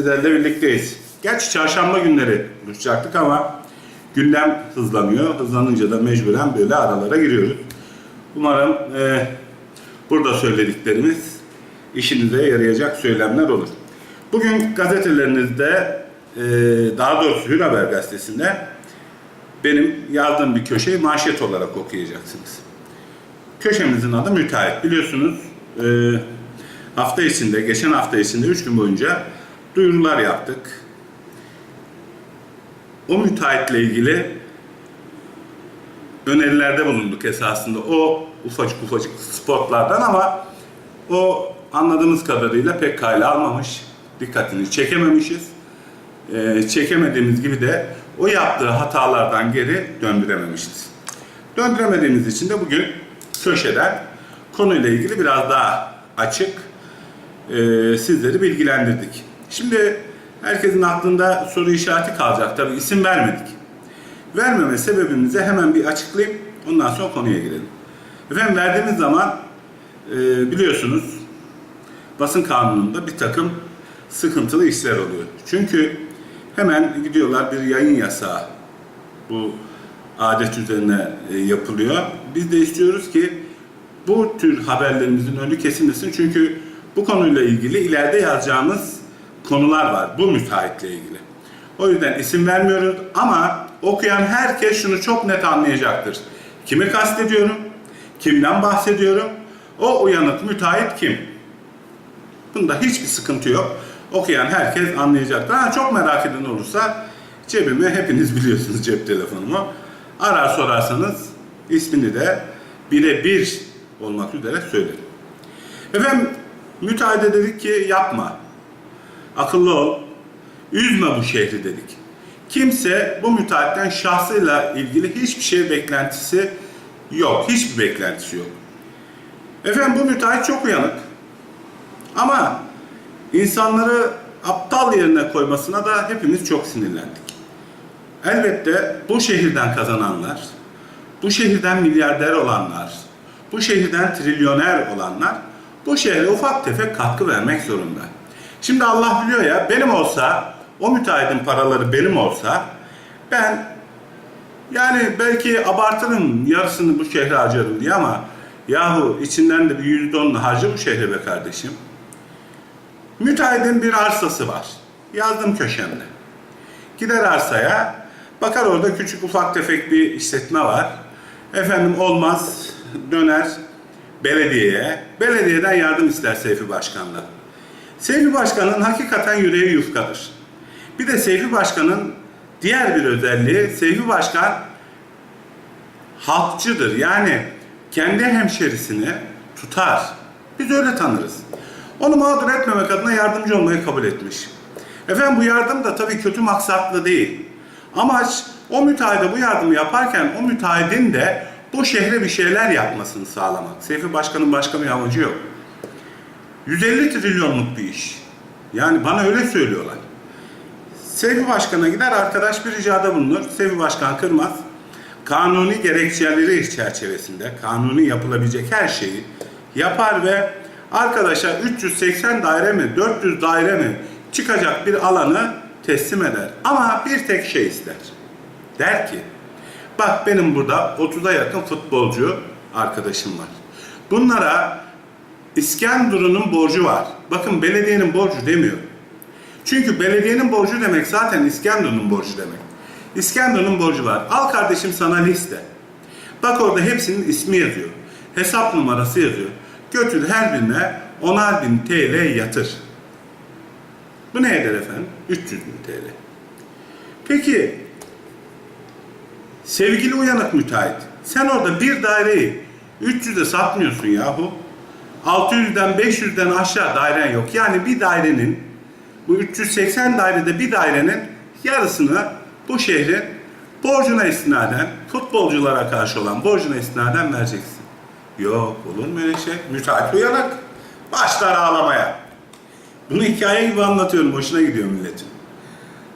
sizlerle birlikteyiz. Gerçi çarşamba günleri buluşacaktık ama gündem hızlanıyor. Hızlanınca da mecburen böyle aralara giriyoruz. Umarım e, burada söylediklerimiz işinize yarayacak söylemler olur. Bugün gazetelerinizde, e, daha doğrusu Hür Haber gazetesinde benim yazdığım bir köşeyi manşet olarak okuyacaksınız. Köşemizin adı müteahhit. Biliyorsunuz e, hafta içinde, geçen hafta içinde 3 gün boyunca duyurular yaptık. O müteahhitle ilgili önerilerde bulunduk esasında. O ufacık ufacık spotlardan ama o anladığımız kadarıyla pek kale almamış. Dikkatini çekememişiz. Ee, çekemediğimiz gibi de o yaptığı hatalardan geri döndürememişiz. Döndüremediğimiz için de bugün köşeden konuyla ilgili biraz daha açık e, sizleri bilgilendirdik. Şimdi herkesin aklında soru işareti kalacak. Tabii isim vermedik. Vermeme sebebimizi hemen bir açıklayayım. Ondan sonra konuya girelim. Efendim verdiğimiz zaman e, biliyorsunuz basın kanununda bir takım sıkıntılı işler oluyor. Çünkü hemen gidiyorlar bir yayın yasağı bu adet üzerine e, yapılıyor. Biz de istiyoruz ki bu tür haberlerimizin önü kesilmesin. Çünkü bu konuyla ilgili ileride yazacağımız konular var. Bu müteahhitle ilgili. O yüzden isim vermiyoruz ama okuyan herkes şunu çok net anlayacaktır. Kimi kastediyorum? Kimden bahsediyorum? O uyanık müteahhit kim? Bunda hiçbir sıkıntı yok. Okuyan herkes anlayacaktır. Ha, çok merak eden olursa cebime hepiniz biliyorsunuz cep telefonumu. Arar sorarsanız ismini de birebir olmak üzere söylerim. Efendim müteahhide dedik ki yapma. Akıllı ol. Üzme bu şehri dedik. Kimse bu müteahhitten şahsıyla ilgili hiçbir şey beklentisi yok. Hiçbir beklentisi yok. Efendim bu müteahhit çok uyanık. Ama insanları aptal yerine koymasına da hepimiz çok sinirlendik. Elbette bu şehirden kazananlar, bu şehirden milyarder olanlar, bu şehirden trilyoner olanlar bu şehre ufak tefek katkı vermek zorunda. Şimdi Allah biliyor ya benim olsa o müteahhitin paraları benim olsa ben yani belki abartırım yarısını bu şehre harcarım diye ama yahu içinden de bir yüzde onunu harca bu şehre be kardeşim. Müteahhitin bir arsası var. Yazdım köşemde. Gider arsaya, bakar orada küçük ufak tefek bir işletme var. Efendim olmaz, döner belediyeye. Belediyeden yardım ister Seyfi Başkan'dan. Seyfi Başkan'ın hakikaten yüreği yufkadır. Bir de Seyfi Başkan'ın diğer bir özelliği, Seyfi Başkan halkçıdır. Yani kendi hemşerisini tutar. Biz öyle tanırız. Onu mağdur etmemek adına yardımcı olmayı kabul etmiş. Efendim bu yardım da tabii kötü maksatlı değil. Amaç o müteahhide bu yardımı yaparken o müteahhidin de bu şehre bir şeyler yapmasını sağlamak. Seyfi Başkan'ın başka bir amacı yok. 150 trilyonluk bir iş. Yani bana öyle söylüyorlar. Seyfi Başkan'a gider arkadaş bir ricada bulunur. Seyfi Başkan kırmaz. Kanuni gerekçeleri çerçevesinde kanuni yapılabilecek her şeyi yapar ve arkadaşa 380 daire mi 400 daire mi çıkacak bir alanı teslim eder. Ama bir tek şey ister. Der ki bak benim burada 30'a yakın futbolcu arkadaşım var. Bunlara İskenderun'un borcu var. Bakın belediyenin borcu demiyor. Çünkü belediyenin borcu demek zaten İskenderun'un borcu demek. İskenderun'un borcu var. Al kardeşim sana liste. Bak orada hepsinin ismi yazıyor. Hesap numarası yazıyor. Götür her birine 10'ar bin TL yatır. Bu ne eder efendim? 300 bin TL. Peki sevgili uyanık müteahhit sen orada bir daireyi 300'e satmıyorsun yahu. 600'den 500'den aşağı dairen yok. Yani bir dairenin bu 380 dairede bir dairenin yarısını bu şehrin borcuna istinaden, futbolculara karşı olan borcuna istinaden vereceksin. Yok olur mu öyle şey? Müteahhit uyanık. Başlar ağlamaya. Bunu hikaye gibi anlatıyorum. Hoşuna gidiyor milletin.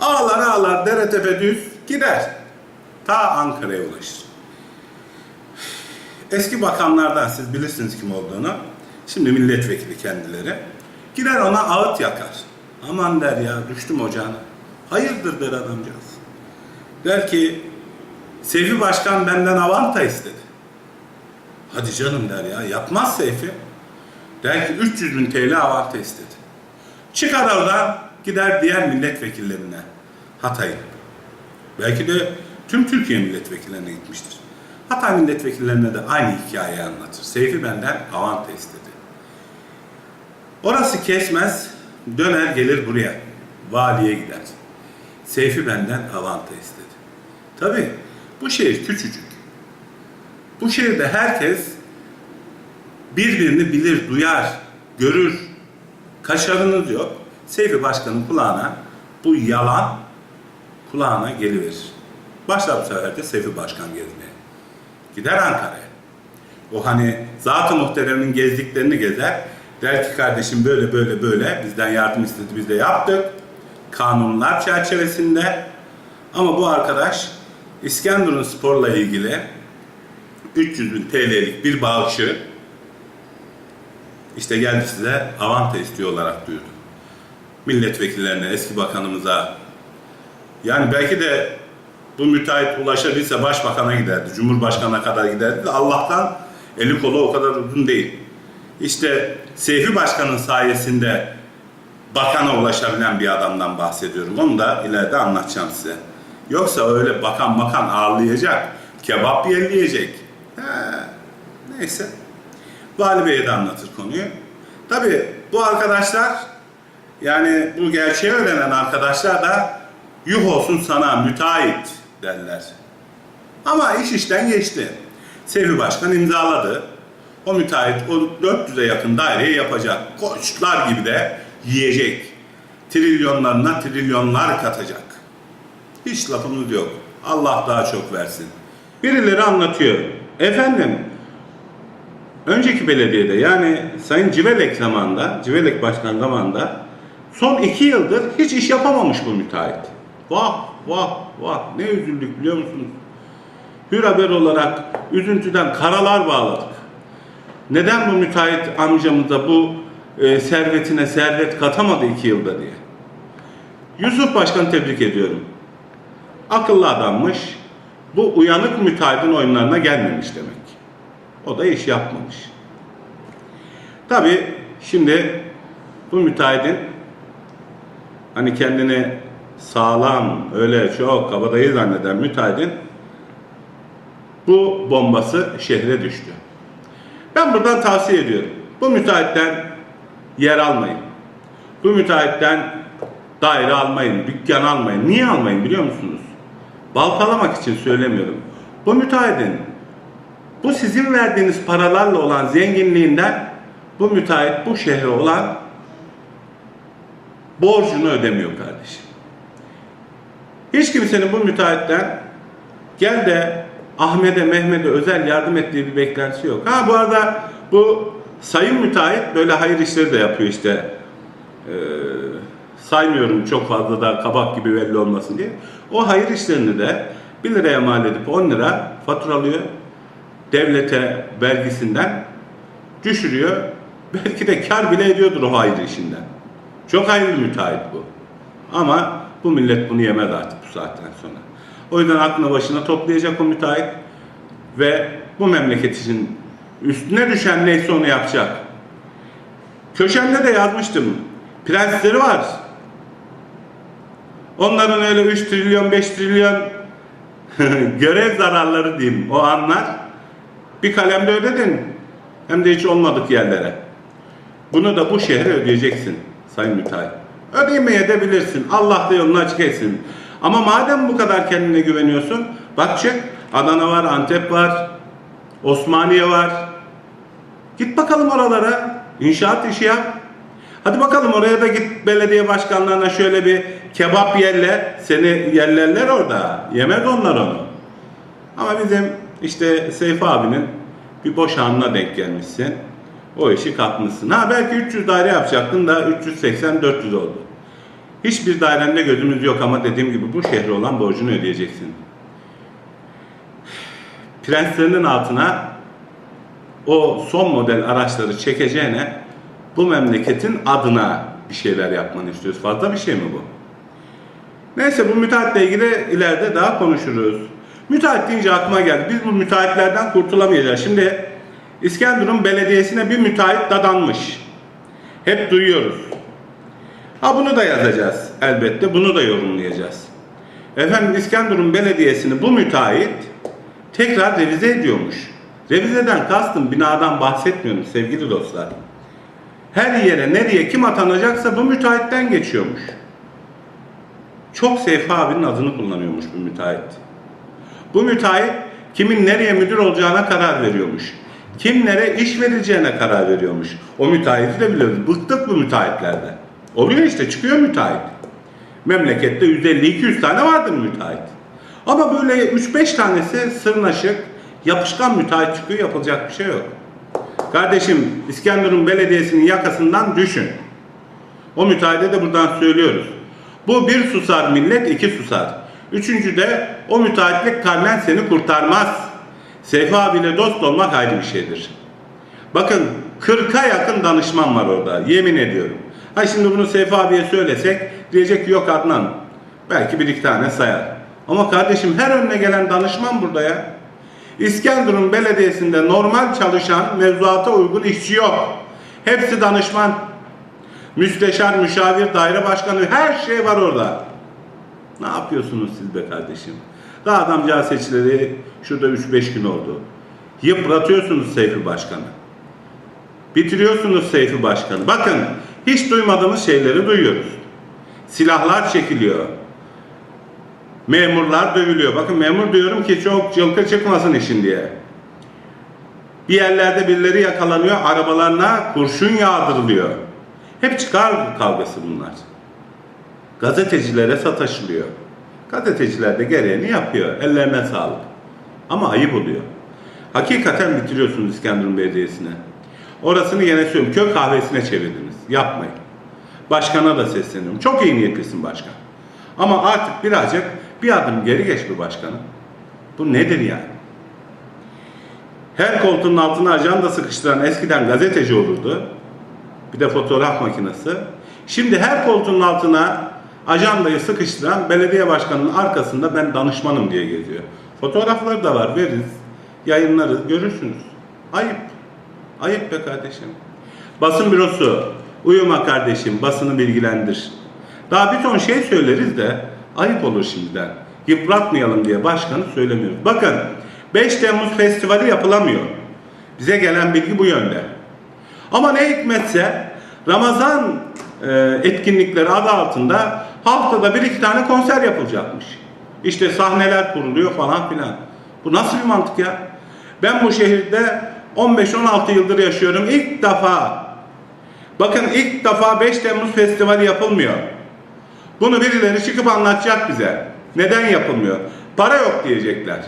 Ağlar ağlar dere tepe düz gider. Ta Ankara'ya ulaşır. Eski bakanlardan siz bilirsiniz kim olduğunu. Şimdi milletvekili kendileri. Gider ona ağıt yakar. Aman der ya düştüm ocağına. Hayırdır der adamcağız. Der ki Seyfi Başkan benden avanta istedi. Hadi canım der ya yapmaz Seyfi. Der ki 300 bin TL avanta istedi. Çıkar oradan gider diğer milletvekillerine Hatay'ın. Belki de tüm Türkiye milletvekillerine gitmiştir. Hatay milletvekillerine de aynı hikayeyi anlatır. Seyfi benden avanta istedi. Orası kesmez, döner gelir buraya. Valiye gider. Seyfi benden avanta istedi. Tabi bu şehir küçücük. Bu şehirde herkes birbirini bilir, duyar, görür. Kaşarınız yok. Seyfi Başkan'ın kulağına bu yalan kulağına geliverir. Başlar bu sefer de Seyfi Başkan gezmeye. Gider Ankara'ya. O hani zat-ı muhteremin gezdiklerini gezer. Der ki kardeşim böyle böyle böyle bizden yardım istedi biz de yaptık. Kanunlar çerçevesinde. Ama bu arkadaş İskenderun Spor'la ilgili 300 bin TL'lik bir bağışı işte geldi size avanta istiyor olarak duyurdu. Milletvekillerine, eski bakanımıza yani belki de bu müteahhit ulaşabilse başbakana giderdi, cumhurbaşkanına kadar giderdi de Allah'tan eli kolu o kadar uzun değil. İşte Seyfi Başkan'ın sayesinde bakana ulaşabilen bir adamdan bahsediyorum. Onu da ileride anlatacağım size. Yoksa öyle bakan bakan ağırlayacak, kebap yerleyecek. He, neyse. Vali Bey'e de anlatır konuyu. Tabi bu arkadaşlar yani bu gerçeği öğrenen arkadaşlar da yuh olsun sana müteahhit derler. Ama iş işten geçti. Sevgi Başkan imzaladı. O müteahhit o 400'e yakın daireyi yapacak. Koçlar gibi de yiyecek. Trilyonlarına trilyonlar katacak. Hiç lafımız yok. Allah daha çok versin. Birileri anlatıyor. Efendim, önceki belediyede yani Sayın Civelek zamanında, Civelek Başkan zamanında son iki yıldır hiç iş yapamamış bu müteahhit. Vah vah vah ne üzüldük biliyor musunuz? Hür haber olarak üzüntüden karalar bağladık. Neden bu müteahhit amcamıza bu e, servetine servet katamadı iki yılda diye. Yusuf Başkan tebrik ediyorum. Akıllı adammış. Bu uyanık müteahhitin oyunlarına gelmemiş demek. O da iş yapmamış. Tabi şimdi bu müteahhitin hani kendini sağlam öyle çok kabadayı zanneden müteahhitin bu bombası şehre düştü. Ben buradan tavsiye ediyorum. Bu müteahhitten yer almayın. Bu müteahhitten daire almayın, dükkan almayın. Niye almayın biliyor musunuz? Baltalamak için söylemiyorum. Bu müteahhitin bu sizin verdiğiniz paralarla olan zenginliğinden bu müteahhit bu şehre olan borcunu ödemiyor kardeşim. Hiç kimsenin bu müteahhitten gel de Ahmet'e Mehmet'e özel yardım ettiği bir beklentisi yok. Ha bu arada bu sayın müteahhit böyle hayır işleri de yapıyor işte. Ee, saymıyorum çok fazla da kabak gibi belli olmasın diye. O hayır işlerini de 1 liraya mal edip 10 lira faturalıyor. Devlete vergisinden düşürüyor. Belki de kar bile ediyordur o hayır işinden. Çok hayırlı müteahhit bu. Ama bu millet bunu yemez artık bu saatten sonra. O yüzden aklına başına toplayacak o müteahhit ve bu memleket için üstüne düşen neyse onu yapacak. Köşemde de yazmıştım. Prensleri var. Onların öyle 3 trilyon 5 trilyon görev zararları diyeyim o anlar. Bir kalemde ödedin. Hem de hiç olmadık yerlere. Bunu da bu şehre ödeyeceksin Sayın Müteahhit. Ödemeye de bilirsin. Allah da yolunu açık etsin. Ama madem bu kadar kendine güveniyorsun, bak çık. Adana var, Antep var, Osmaniye var. Git bakalım oralara. İnşaat işi yap. Hadi bakalım oraya da git belediye başkanlarına şöyle bir kebap yerle. Seni yerlerler orada. Yemez onlar onu. Ama bizim işte Seyfi abinin bir boş anına denk gelmişsin. O işi kapmışsın. Ha belki 300 daire yapacaktın da 380-400 oldu. Hiçbir dairende gözümüz yok ama dediğim gibi bu şehre olan borcunu ödeyeceksin. Prenslerinin altına o son model araçları çekeceğine bu memleketin adına bir şeyler yapmanı istiyoruz. Fazla bir şey mi bu? Neyse bu müteahhitle ilgili ileride daha konuşuruz. Müteahhit deyince aklıma geldi. Biz bu müteahhitlerden kurtulamayacağız. Şimdi İskenderun Belediyesi'ne bir müteahhit dadanmış. Hep duyuyoruz. Ha bunu da yazacağız elbette. Bunu da yorumlayacağız. Efendim İskenderun Belediyesi'ni bu müteahhit tekrar revize ediyormuş. Revizeden kastım binadan bahsetmiyorum sevgili dostlar. Her yere nereye kim atanacaksa bu müteahhitten geçiyormuş. Çok Seyfi abinin adını kullanıyormuş bu müteahhit. Bu müteahhit kimin nereye müdür olacağına karar veriyormuş. Kimlere iş vereceğine karar veriyormuş. O müteahhiti de biliyoruz. Bıktık bu müteahhitlerden. Oluyor işte çıkıyor müteahhit. Memlekette 150-200 tane vardır müteahhit. Ama böyle 3-5 tanesi sırnaşık, yapışkan müteahhit çıkıyor yapılacak bir şey yok. Kardeşim İskenderun Belediyesi'nin yakasından düşün. O müteahhide de buradan söylüyoruz. Bu bir susar millet, iki susar. Üçüncü de o müteahhitlik karnen seni kurtarmaz. Seyfi abiyle dost olmak ayrı bir şeydir. Bakın 40'a yakın danışman var orada. Yemin ediyorum. Ha şimdi bunu Seyfi abiye söylesek diyecek ki yok Adnan. Belki bir iki tane sayar. Ama kardeşim her önüne gelen danışman burada ya. İskenderun Belediyesi'nde normal çalışan mevzuata uygun işçi yok. Hepsi danışman. Müsteşar, müşavir, daire başkanı her şey var orada. Ne yapıyorsunuz siz be kardeşim? Daha adamcağız seçileri şurada 3-5 gün oldu. Yıpratıyorsunuz Seyfi Başkanı. Bitiriyorsunuz Seyfi Başkanı. Bakın hiç duymadığımız şeyleri duyuyoruz. Silahlar çekiliyor. Memurlar dövülüyor. Bakın memur diyorum ki çok cılkı çıkmasın işin diye. Bir yerlerde birileri yakalanıyor, arabalarına kurşun yağdırılıyor. Hep çıkar kavgası bunlar. Gazetecilere sataşılıyor. Gazeteciler de gereğini yapıyor. Ellerine sağlık. Ama ayıp oluyor. Hakikaten bitiriyorsunuz İskenderun Belediyesi'ne. Orasını yine söylüyorum. Köy kahvesine çevirdiniz. Yapmayın. Başkana da sesleniyorum. Çok iyi niyetlisin başkan. Ama artık birazcık bir adım geri geç bir başkanım. Bu nedir yani? Her koltuğun altına ajanda sıkıştıran eskiden gazeteci olurdu. Bir de fotoğraf makinesi. Şimdi her koltuğun altına ajandayı sıkıştıran belediye başkanının arkasında ben danışmanım diye geziyor. Fotoğrafları da var veririz. Yayınlarız görürsünüz. Ayıp. Ayıp be kardeşim. Basın bürosu. Uyuma kardeşim basını bilgilendir. Daha bir ton şey söyleriz de ayıp olur şimdiden. Yıpratmayalım diye başkanı söylemiyoruz. Bakın 5 Temmuz Festivali yapılamıyor. Bize gelen bilgi bu yönde. Ama ne hikmetse Ramazan e, etkinlikleri adı altında haftada bir iki tane konser yapılacakmış. İşte sahneler kuruluyor falan filan. Bu nasıl bir mantık ya? Ben bu şehirde 15-16 yıldır yaşıyorum. İlk defa bakın ilk defa 5 Temmuz Festivali yapılmıyor. Bunu birileri çıkıp anlatacak bize. Neden yapılmıyor? Para yok diyecekler.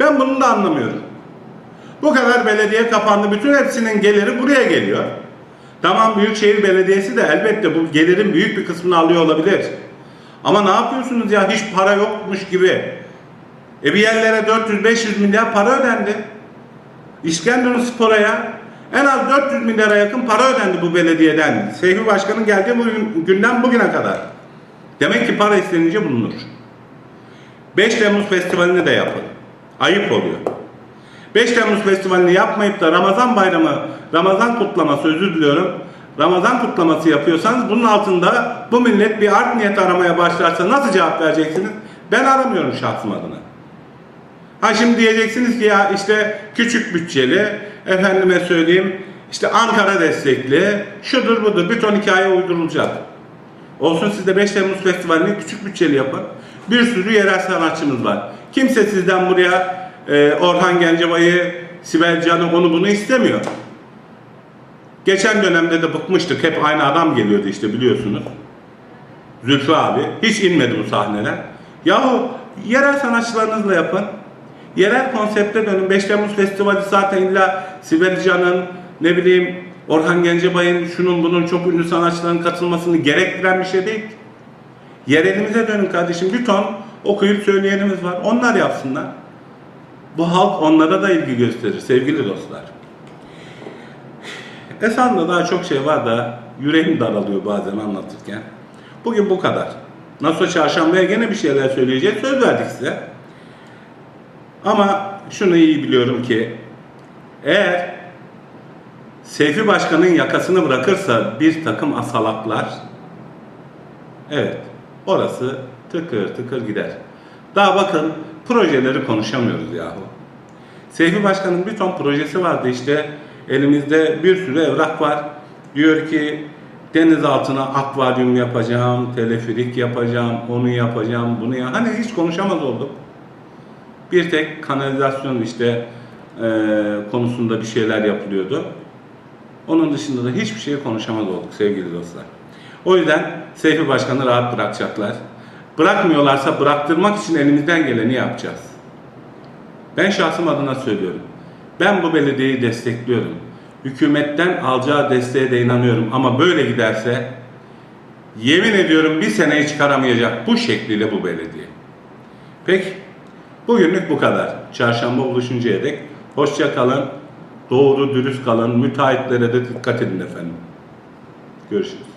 Ben bunu da anlamıyorum. Bu kadar belediye kapandı. Bütün hepsinin geliri buraya geliyor. Tamam Büyükşehir Belediyesi de elbette bu gelirin büyük bir kısmını alıyor olabilir. Ama ne yapıyorsunuz ya hiç para yokmuş gibi. E bir yerlere 400-500 milyar para ödendi. İskenderun Spor'a ya en az 400 milyara yakın para ödendi bu belediyeden. Seyfi Başkan'ın geldiği bugün, günden bugüne kadar. Demek ki para istenince bulunur. 5 Temmuz Festivali'ni de yapın. Ayıp oluyor. 5 Temmuz Festivali'ni yapmayıp da Ramazan bayramı, Ramazan kutlaması özür diliyorum. Ramazan kutlaması yapıyorsanız bunun altında bu millet bir art niyet aramaya başlarsa nasıl cevap vereceksiniz? Ben aramıyorum şahsım adına. Ha şimdi diyeceksiniz ki ya işte küçük bütçeli, efendime söyleyeyim işte Ankara destekli, şudur budur bir ton hikaye uydurulacak. Olsun siz de 5 Temmuz Festivali'ni küçük bütçeli yapın. Bir sürü yerel sanatçımız var. Kimse sizden buraya e, Orhan Gencebay'ı, Sibel Can'ı onu bunu istemiyor. Geçen dönemde de bıkmıştık. Hep aynı adam geliyordu işte biliyorsunuz. Zülfü abi. Hiç inmedi bu sahneler. Yahu yerel sanatçılarınızla yapın. Yerel konsepte dönün. 5 Temmuz Festivali zaten illa Sibel Can'ın ne bileyim Orhan Gencebay'ın şunun bunun çok ünlü sanatçıların katılmasını gerektiren bir şey değil. Yerelimize dönün kardeşim. Bir ton okuyup söyleyenimiz var. Onlar yapsınlar. Bu halk onlara da ilgi gösterir sevgili dostlar. Esan'da daha çok şey var da yüreğim daralıyor bazen anlatırken. Bugün bu kadar. Nasıl çarşambaya gene bir şeyler söyleyeceğiz. Söz verdik size. Ama şunu iyi biliyorum ki eğer Seyfi Başkan'ın yakasını bırakırsa bir takım asalaklar evet orası tıkır tıkır gider. Daha bakın projeleri konuşamıyoruz yahu. Seyfi Başkan'ın bir ton projesi vardı işte elimizde bir sürü evrak var. Diyor ki deniz altına akvaryum yapacağım, teleferik yapacağım, onu yapacağım, bunu ya. Hani hiç konuşamaz olduk. Bir tek kanalizasyon işte eee, konusunda bir şeyler yapılıyordu. Onun dışında da hiçbir şey konuşamaz olduk sevgili dostlar. O yüzden Seyfi Başkan'ı rahat bırakacaklar. Bırakmıyorlarsa bıraktırmak için elimizden geleni yapacağız. Ben şahsım adına söylüyorum. Ben bu belediyeyi destekliyorum. Hükümetten alacağı desteğe de inanıyorum. Ama böyle giderse yemin ediyorum bir seneyi çıkaramayacak bu şekliyle bu belediye. Peki bugünlük bu kadar. Çarşamba buluşuncaya dek hoşça kalın. Doğru dürüst kalın. Müteahhitlere de dikkat edin efendim. Görüşürüz.